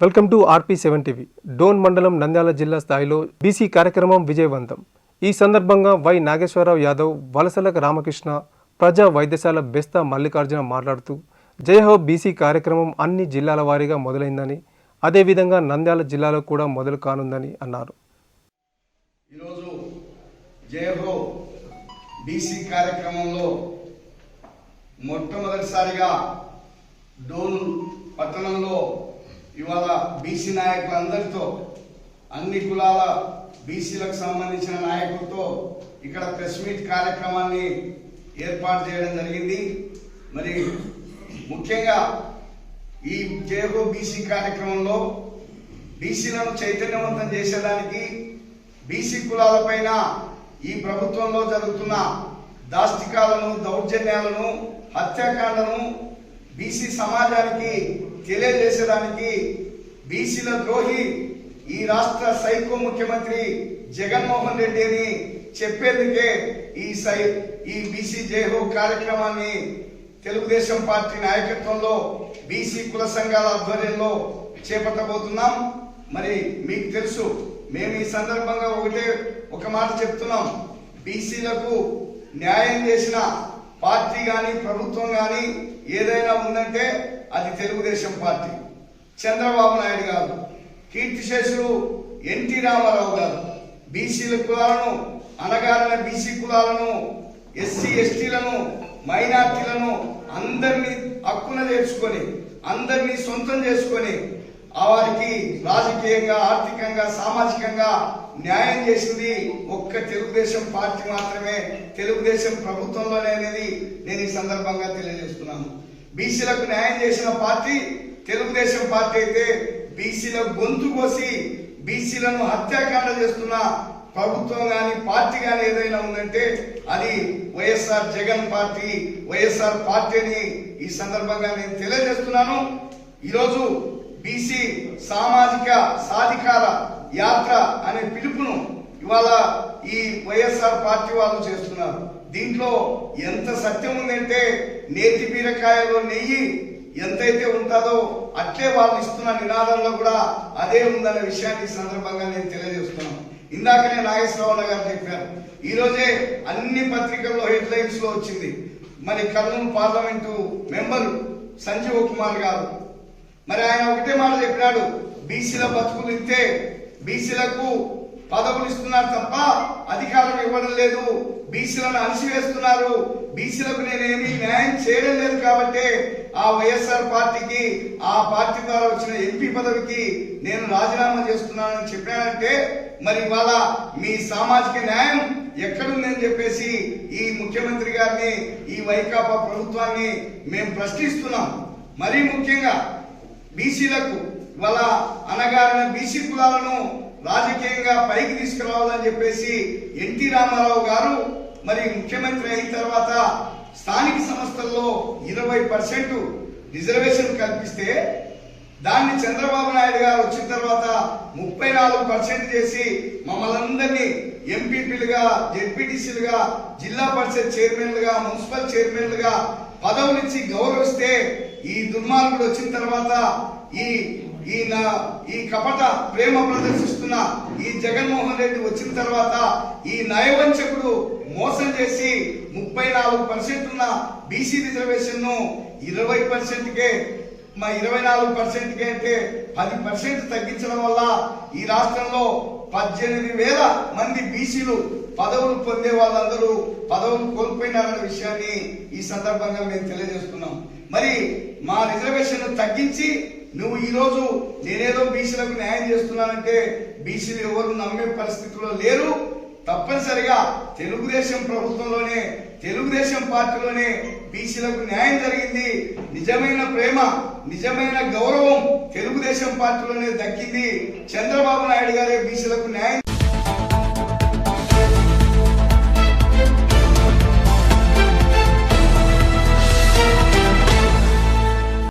Welcome to RP seven TV. Dhone మండలం నంద్యాల జిల్లా స్థాయిలో బీసీ కార్యక్రమం విజయవంతం. ఈ సందర్భంగా వై నాగేశ్వరరావు యాదవ్ వలసలక రామకృష్ణ ప్రజా వైద్యశాల బెస్తా మల్లికార్జున మాట్లాడుతూ జయహో బీసీ కార్యక్రమం అన్ని జిల్లాల వారీగా మొదలైందని అదేవిధంగా నంద్యాల జిల్లాలో కూడా మొదలు కానుందని అన్నారు. ఈరోజు జయహో బీసీ కార్యక్రమంలో మొట్టమొదటిసారిగా డోన్ పట్టణంలో ఇవాళ బీసీ నాయకులందరితో అన్ని కులాల బీసీలకు సంబంధించిన నాయకులతో ఇక్కడ ప్రెస్ మీట్ కార్యక్రమాన్ని ఏర్పాటు చేయడం జరిగింది. మరి ముఖ్యంగా ఈ జేహో బీసీ కార్యక్రమంలో బీసీలను చైతన్యవంతం చేసేదానికి బీసీ కులాలపైన ఈ ప్రభుత్వంలో జరుగుతున్న దాష్టికాలను దౌర్జన్యాలను హత్యాకాండను బీసీ సమాజానికి తెలియజేసేదానికి బీసీల ద్రోహి ఈ రాష్ట్ర సైకో ముఖ్యమంత్రి జగన్మోహన్ రెడ్డి అని చెప్పేందుకే ఈ సై ఈ బీసీ జయహో కార్యక్రమాన్ని తెలుగుదేశం పార్టీ నాయకత్వంలో బీసీ కుల సంఘాల ఆధ్వర్యంలో చేపట్టబోతున్నాం. మరి మీకు తెలుసు మేము ఈ సందర్భంగా ఒకటే ఒక మాట చెప్తున్నాం. బీసీలకు న్యాయం చేసిన పార్టీ కానీ ప్రభుత్వం కానీ ఏదైనా ఉందంటే అది తెలుగుదేశం పార్టీ. చంద్రబాబు నాయుడు గారు కీర్తిశేషులు ఎన్టీ రామారావు గారు బీసీల కులాలను అనగారిన బీసీ కులాలను ఎస్సీ ఎస్టీలను మైనార్టీలను అందరినీ హక్కున చేర్చుకొని అందరినీ సొంతం చేసుకొని వారికి రాజకీయంగా ఆర్థికంగా సామాజికంగా న్యాయం చేసింది ఒక్క తెలుగుదేశం పార్టీ మాత్రమే. తెలుగుదేశం ప్రభుత్వంలోనే అనేది నేను ఈ సందర్భంగా తెలియజేస్తున్నాను. బీసీలకు న్యాయం చేసిన పార్టీ తెలుగుదేశం పార్టీ అయితే బీసీల గొంతు కోసి బీసీలను హత్యాకాండ చేస్తున్న ప్రభుత్వం కానీ పార్టీ కానీ ఏదైనా ఉందంటే అది వైఎస్ఆర్ జగన్ పార్టీ వైఎస్ఆర్ పార్టీని ఈ సందర్భంగా నేను తెలియజేస్తున్నాను. ఈరోజు బీసీ సామాజిక సాధికార యాత్ర అనే పిలుపును ఇవాళ ఈ వైఎస్ఆర్ పార్టీ వాళ్ళు చేస్తున్నారు. దీంట్లో ఎంత సత్యం ఉందంటే నేతి బీరకాయలో నెయ్యి ఎంతైతే ఉంటుందో అట్లే వాళ్ళు ఇస్తున్న నినాదంలో కూడా అదే ఉందన్న విషయాన్ని సందర్భంగా నేను తెలియజేస్తున్నాను. ఇందాకనే నాగేశ్వరరావు గారు చెప్పారు. ఈరోజే అన్ని పత్రికల్లో హెడ్లైన్స్లో వచ్చింది. మరి కర్నూలు పార్లమెంటు మెంబరు సంజీవ్ కుమార్ గారు. మరి ఆయన ఒకటే మాట చెప్పినాడు బీసీల బతుకులు ఇస్తే బీసీలకు పదవులు ఇస్తున్నారు తప్ప అధికారం ఇవ్వడం లేదు. బీసీలను అణిసివేస్తున్నారు బీసీలకు నేనేమి న్యాయం చేయడం లేదు కాబట్టి ఆ వైఎస్ఆర్ పార్టీకి ఆ పార్టీ ద్వారా వచ్చిన ఎంపీ పదవికి నేను రాజీనామా చేస్తున్నానని చెప్పానంటే మరి ఇవాళ మీ సామాజిక న్యాయం ఎక్కడుందని చెప్పేసి ఈ ముఖ్యమంత్రి గారిని ఈ వైకాపా ప్రభుత్వాన్ని మేము ప్రశ్నిస్తున్నాం. మరీ ముఖ్యంగా బీసీలకు ఇవాళ అనగారిన బీసీ కులాలను రాజకీయంగా పైకి తీసుకురావాలని చెప్పేసి ఎన్టీ రామారావు గారు మరి ముఖ్యమంత్రి అయిన తర్వాత స్థానిక సంస్థల్లో ఇరవై పర్సెంట్ రిజర్వేషన్ కల్పిస్తే దాన్ని చంద్రబాబు నాయుడు గారు వచ్చిన తర్వాత ముప్పై నాలుగు పర్సెంట్ చేసి మమ్మల్ని అందరినీ ఎంపీపీలుగా జెడ్పీటీసీలుగా జిల్లా పరిషత్ చైర్మన్లుగా మున్సిపల్ చైర్మన్లుగా పదవులిచ్చి గౌరవిస్తే ఈ దుర్మార్గుడు వచ్చిన తర్వాత ఈ ఈ నా ఈ కపట ప్రేమ ప్రదర్శిస్తున్న ఈ జగన్మోహన్ రెడ్డి వచ్చిన తర్వాత ఈ నయవంచకుడు మోసం చేసి ముప్పై నాలుగు పర్సెంట్ ఉన్న బీసీ రిజర్వేషన్ను ఇరవై పర్సెంట్ కే మా ఇరవై నాలుగు పర్సెంట్కే అంటే పది పర్సెంట్ తగ్గించడం వల్ల ఈ రాష్ట్రంలో పద్దెనిమిది వేల మంది బీసీలు పదవులు పొందే వాళ్ళందరూ పదవులు కోల్పోయినారన్న విషయాన్ని ఈ సందర్భంగా మేము తెలియజేస్తున్నాం. మరి మా రిజర్వేషన్ తగ్గించి నువ్వు ఈరోజు నేనేదో బీసీలకు న్యాయం చేస్తున్నానంటే బీసీలు ఎవరు నమ్మే పరిస్థితిలో లేరు. తప్పనిసరిగా తెలుగుదేశం ప్రభుత్వంలోనే తెలుగుదేశం పార్టీలోనే బీసీలకు న్యాయం జరిగింది. నిజమైన ప్రేమ నిజమైన గౌరవం తెలుగుదేశం పార్టీలోనే దక్కింది. చంద్రబాబు నాయుడు గారే బీసీలకు న్యాయం